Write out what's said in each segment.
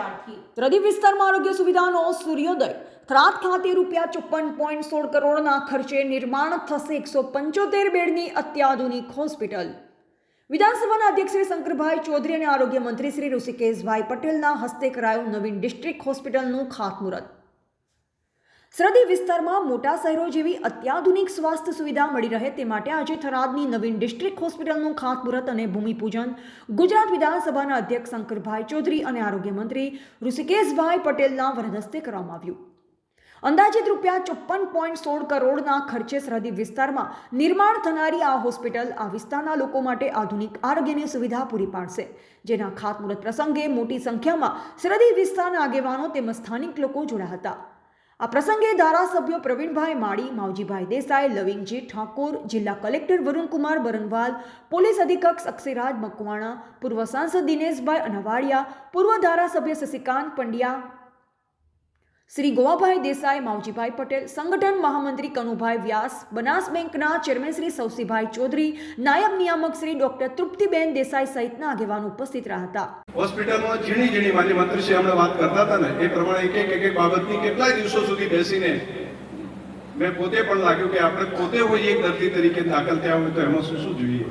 રાખી ત્રદીપ વિસ્તારમાં આરોગ્ય સુવિધાનો સૂર્યોદય. થરાદ ખાતે રૂપિયા ચોપન પોઈન્ટ સોળ કરોડના ખર્ચે નિર્માણ થશે એકસો પંચોતેર બેડની અત્યાધુનિક હોસ્પિટલ. વિધાનસભાના અધ્યક્ષ શ્રી શંકરભાઈ ચૌધરી અને આરોગ્ય મંત્રી શ્રી ઋષિકેશભાઈ પટેલના હસ્તે કરાયું નવીન ડિસ્ટ્રિક્ટ હોસ્પિટલનું ખાતમુહૂર્ત. સરહદી વિસ્તારમાં મોટા શહેરો જેવી અત્યાધુનિક સ્વાસ્થ્ય સુવિધા મળી રહે તે માટે આજે થરાદની નવીન ડિસ્ટ્રિક્ટ હોસ્પિટલનું ખાતમુહૂર્ત અને ભૂમિપૂજન ગુજરાત વિધાનસભાના અધ્યક્ષ શંકરભાઈ ચૌધરી અને આરોગ્ય મંત્રી ઋષિકેશભાઈ પટેલના વરદસ્તે કરવામાં આવ્યું. અંદાજિત રૂપિયા ચોપ્પન પોઈન્ટ સોળ કરોડના ખર્ચે સરહદી વિસ્તારમાં નિર્માણ થનારી આ હોસ્પિટલ આ વિસ્તારના લોકો માટે આધુનિક આરોગ્યની સુવિધા પૂરી પાડશે, જેના ખાતમુહૂર્ત પ્રસંગે મોટી સંખ્યામાં સરહદી વિસ્તારના આગેવાનો તેમજ સ્થાનિક લોકો જોડાયા હતા. આ પ્રસંગે ધારાસભ્યો પ્રવીણભાઈ માળી, માવજીભાઈ દેસાઈ, લવિંગજી ઠાકોર, જિલ્લા કલેક્ટર વરુણકુમાર બરનવાલ, પોલીસ અધિક્ષક અક્ષયરાજ મકવાણા, પૂર્વ સાંસદ દિનેશભાઈ અનવાડિયા, પૂર્વ ધારાસભ્ય શશિકાંત પંડ્યા શ્રી ગોવાભાઈ દેસાઈ, માવજીભાઈ પટેલ, સંગઠન મહામંત્રી કનુભાઈ વ્યાસ, બનાસ બેંકના ચેરમેન શ્રી સૌસીભાઈ ચૌધરી, નાયબ નિયામક શ્રી ડોક્ટર તૃપ્તિબેન દેસાઈ સહિતના આગેવાનો ઉપસ્થિત રહ્યા હતા. હોસ્પિટલમાં ઝીણી ઝીણી માન્ય મંત્રીશ્રી હમણાં વાત કરતા હતા ને, એ પ્રમાણે એક એક એક એક બાબતની કેટલાય દિવસો સુધી બેસીને મેં પોતે પણ લાગ્યું કે આપણે પોતે હોઈએ એક દર્દી તરીકે દાખલ થયા હોય તો એમાં શું શું જોઈએ?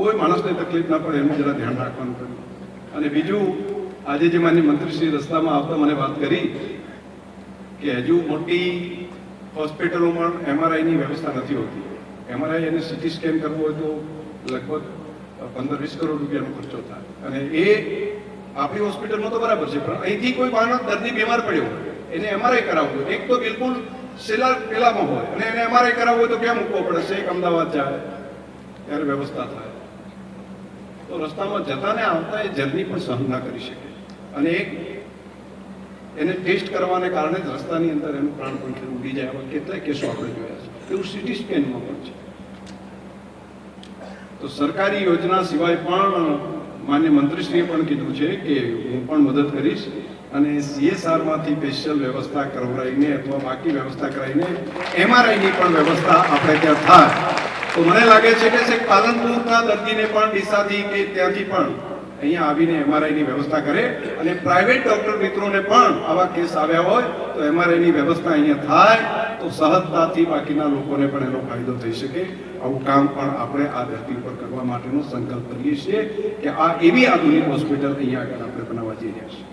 કોઈ માણસને તકલીફ ના પડે, એનું જરા ધ્યાન રાખવાનું અને બીજું આજે જે માન્ય મંત્રીશ્રી રસ્તામાં આવતા મને વાત કરી કે હજુ મોટી હોસ્પિટલોમાં એમઆરઆઈની વ્યવસ્થા નથી હોતી. એમઆરઆઈ અને સીટી સ્કેન કરવું હોય તો લગભગ પંદર વીસ કરોડ રૂપિયાનો ખર્ચો થાય. અને એ આપણી હોસ્પિટલમાં તો બરાબર છે, પણ અહીંથી કોઈ માણસ દર્દી બીમાર પડ્યો એને એમઆરઆઈ કરાવવું એક તો બિલકુલ સેલા પેલામાં હોય, અને એને એમઆરઆઈ કરાવવું હોય તો ક્યાં મૂકવો પડે? છે એક અમદાવાદ જાય, ત્યારે વ્યવસ્થા થાય. તો રસ્તામાં જતા ને આવતા એ જર્ની પણ સહન ના કરી શકે. અને એક એને ટેસ્ટ કરવાને કારણે જ રસ્તાની અંદર એનું પ્રાણ પણ ઉડી જાય. એવા કેટલાય કેસો આપણે જોયા છે. એવું સિટી સ્કેનમાં પણ છે. તો સરકારી યોજના સિવાય પણ માન્ય મંત્રીશ્રીએ પણ કીધું છે કે હું પણ મદદ કરીશ અને સીએસઆરમાંથી સ્પેશિયલ વ્યવસ્થા કરાવીને અથવા બાકી વ્યવસ્થા કરાવીને એમઆરઆઈની પણ વ્યવસ્થા આપણે ત્યાં થાય. તો મને લાગે છે કે પાલનપુરના દર્દીને પણ ડીસાથી કે ત્યાંથી પણ અહીંયા આવીને એમઆરઆઈની વ્યવસ્થા કરે અને પ્રાઇવેટ ડોક્ટર મિત્રોને પણ આવા કેસ આવ્યા હોય તો એમઆરઆઈની વ્યવસ્થા અહીંયા થાય તો સહજતાથી બાકીના લોકોને પણ એનો ફાયદો થઈ શકે. આવું કામ પણ આપણે આ ધરતી ઉપર કરવા માટેનો સંકલ્પ કરીએ છીએ કે આ એવી આધુનિક હોસ્પિટલ અહીંયા આગળ આપણે બનાવવા જઈ રહ્યા છીએ.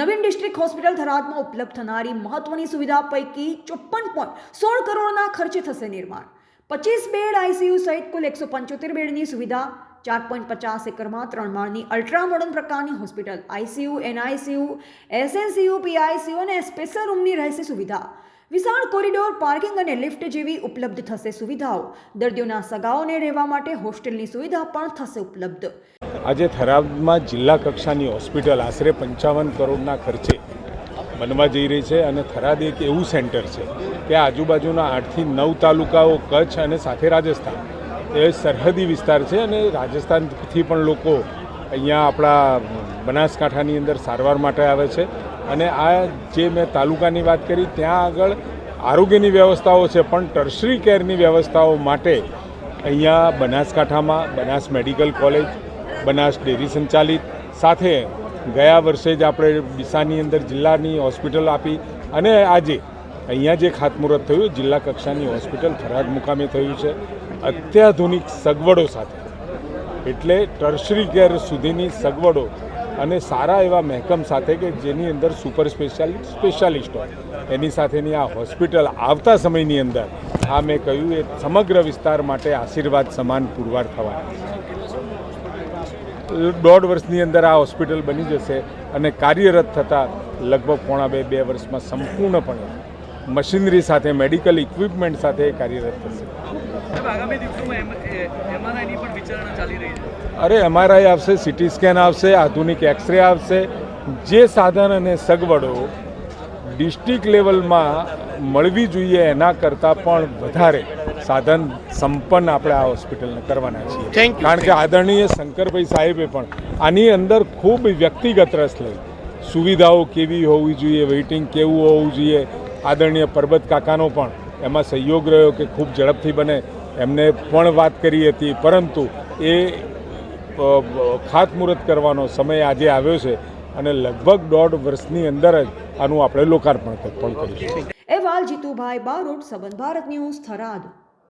નવીન ડિસ્ટ્રિક્ટ હોસ્પિટલ થરાદમાં ઉપલબ્ધ થનારી મહત્વની સુવિધા પૈકી ચોપન પોઈન્ટ સોળ કરોડના ખર્ચે થશે નિર્માણ. પચીસ બેડ આઈસીયુ સહિત કુલ એકસો પંચોતેર બેડની સુવિધા ચાર પોઈન્ટ પચાસ એકરમાં ત્રણ માળની અલ્ટ્રા મોડર્ન પ્રકારની hospital ICU NICU SNCU PICU અને સ્પેશિયલ રૂમની રહેશે સુવિધા. વિશાળ કોરિડોર, પાર્કિંગ અને લિફ્ટ જેવી ઉપલબ્ધ થશે સુવિધાઓ. દર્દીઓના સગાઓને રહેવા માટે હોસ્ટેલની સુવિધા પણ થશે ઉપલબ્ધ. આજે થરાદમાં જિલ્લા કક્ષાની હોસ્પિટલ, આશરે પંચાવન કરોડના ખર્ચે બનવા જઈ રહી છે અને થરાદ એક એવું સેન્ટર છે કે આજુબાજુના આઠથી નવ તાલુકાઓ કચ્છ અને સાથે રાજસ્થાન એ સરહદી વિસ્તાર છે અને રાજસ્થાનથી પણ લોકો અહીંયા આપણા બનાસકાંઠાની અંદર સારવાર માટે આવે છે. અને આ જે મેં તાલુકાની વાત કરી, ત્યાં આગળ આરોગ્યની વ્યવસ્થાઓ છે, પણ ટર્શરી કેરની વ્યવસ્થાઓ માટે અહીંયા બનાસકાંઠામાં Banas medical college, Banas dairy સંચાલિત, સાથે ગયા વર્ષે જ આપણે ડીસાની અંદર જિલ્લાની હોસ્પિટલ આપી અને આજે અહીંયા જે ખાતમુહૂર્ત થયું, જિલ્લા કક્ષાની હોસ્પિટલ થરાદ મુકામે થયું છે. અત્યાધુનિક સગવડો સાથે. એટલે ટર્શરી કેર સુધીની સગવડો અને સારા એવા મહેકમ સાથે કે જેની અંદર સુપર સ્પેશિયાલિસ્ટ સ્પેશિયાલિસ્ટ હોય. એની સાથેની આ હોસ્પિટલ આવતા સમયની અંદર આ મેં કહ્યું, એ સમગ્ર વિસ્તાર માટે આશીર્વાદ સમાન પુરવાર થવા. દોઢ વર્ષની અંદર આ હોસ્પિટલ બની જશે અને કાર્યરત થતાં લગભગ પોણા બે બે વર્ષમાં સંપૂર્ણપણે મશીનરી સાથે મેડિકલ ઇક્વિપમેન્ટ સાથે કાર્યરત થશે. સાહેબ આગામી દિવસોમાં એમઆરઆઈની પણ વિચારણા ચાલી રહી છે. અરે એમઆરઆઈ આવશે સિટી સ્કેન આવશે આધુનિક એક્સરે આવશે. જે સાધન અને સગવડો ડિસ્ટ્રિક્ટ લેવલમાં મળવી જોઈએ એના કરતાં પણ વધારે સાધન સંપન્ન આપણે આ હોસ્પિટલને કરવાના છીએ. કારણ કે આદરણીય શંકરભાઈ સાહેબે પણ આની અંદર ખૂબ વ્યક્તિગત રસ લઈ. સુવિધાઓ કેવી હોવી જોઈએ વેઇટિંગ કેવું હોવું જોઈએ આદરણીય પરબત કાકાનો પણ એમાં સહયોગ રહ્યો કે ખૂબ ઝડપથી બને. એમને પણ વાત કરી હતી, પરંતુ એ ખાતમુહૂર્ત કરવાનો સમય આજે આવ્યો છે અને લગભગ દોઢ વર્ષની અંદર જ આનું આપણે લોકાર્પણ પણ કરીશું. અહેવાલ જીતુભાઈ બારોટ, સંબંધ ભારત ન્યૂઝ થરાદ.